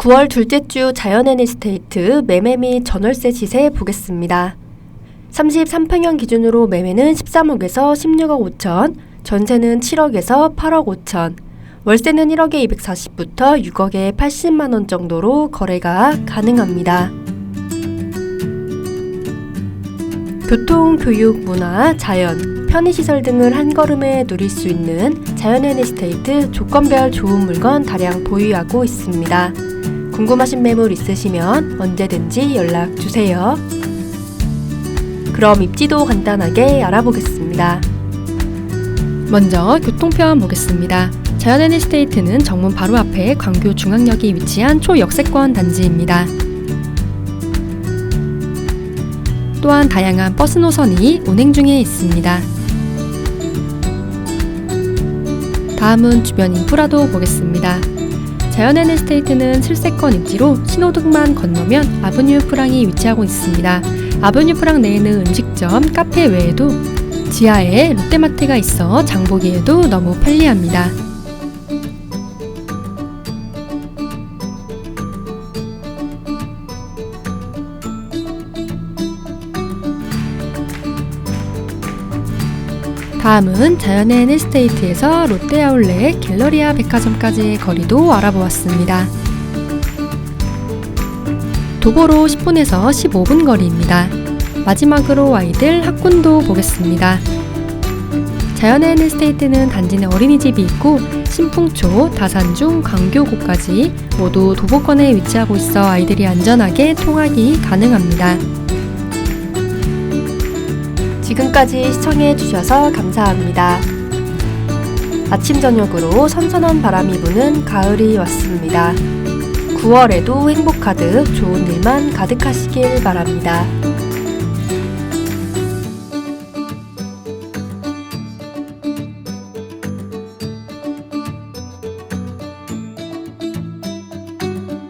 9월 둘째 주 자연애니스테이트 매매 및 전월세 시세 보겠습니다. 33평형 기준으로 매매는 13억에서 16억 5천, 전세는 7억에서 8억 5천, 월세는 1억에 240부터 6억에 80만 원 정도로 거래가 가능합니다. 교통, 교육, 문화, 자연, 편의시설 등을 한 걸음에 누릴 수 있는 자연애니스테이트 조건별 좋은 물건 다량 보유하고 있습니다. 궁금하신 매물 있으시면 언제든지 연락 주세요. 그럼 입지도 간단하게 알아보겠습니다. 먼저 교통편 보겠습니다. 자연애니스테이트는 정문 바로 앞에 광교 중앙역이 위치한 초역세권 단지입니다. 또한 다양한 버스 노선이 운행 중에 있습니다. 다음은 주변 인프라도 보겠습니다. 자연애니스테이트는 7세권 입지로 신호등만 건너면 아브뉴 프랑이 위치하고 있습니다. 아브뉴 프랑 내에는 음식점, 카페 외에도 지하에 롯데마트가 있어 장보기에도 너무 편리합니다. 다음은 자연의 앤스테이트에서 롯데아울렛 갤러리아 백화점까지의 거리도 알아보았습니다. 도보로 10분에서 15분 거리입니다. 마지막으로 아이들 학군도 보겠습니다. 자연의 앤스테이트는 단지 내 어린이집이 있고 신풍초, 다산중, 광교고까지 모두 도보권에 위치하고 있어 아이들이 안전하게 통학이 가능합니다. 지금까지 시청해 주셔서 감사합니다. 아침 저녁으로 선선한 바람이 부는 가을이 왔습니다. 9월에도 행복 가득 좋은 일만 가득하시길 바랍니다.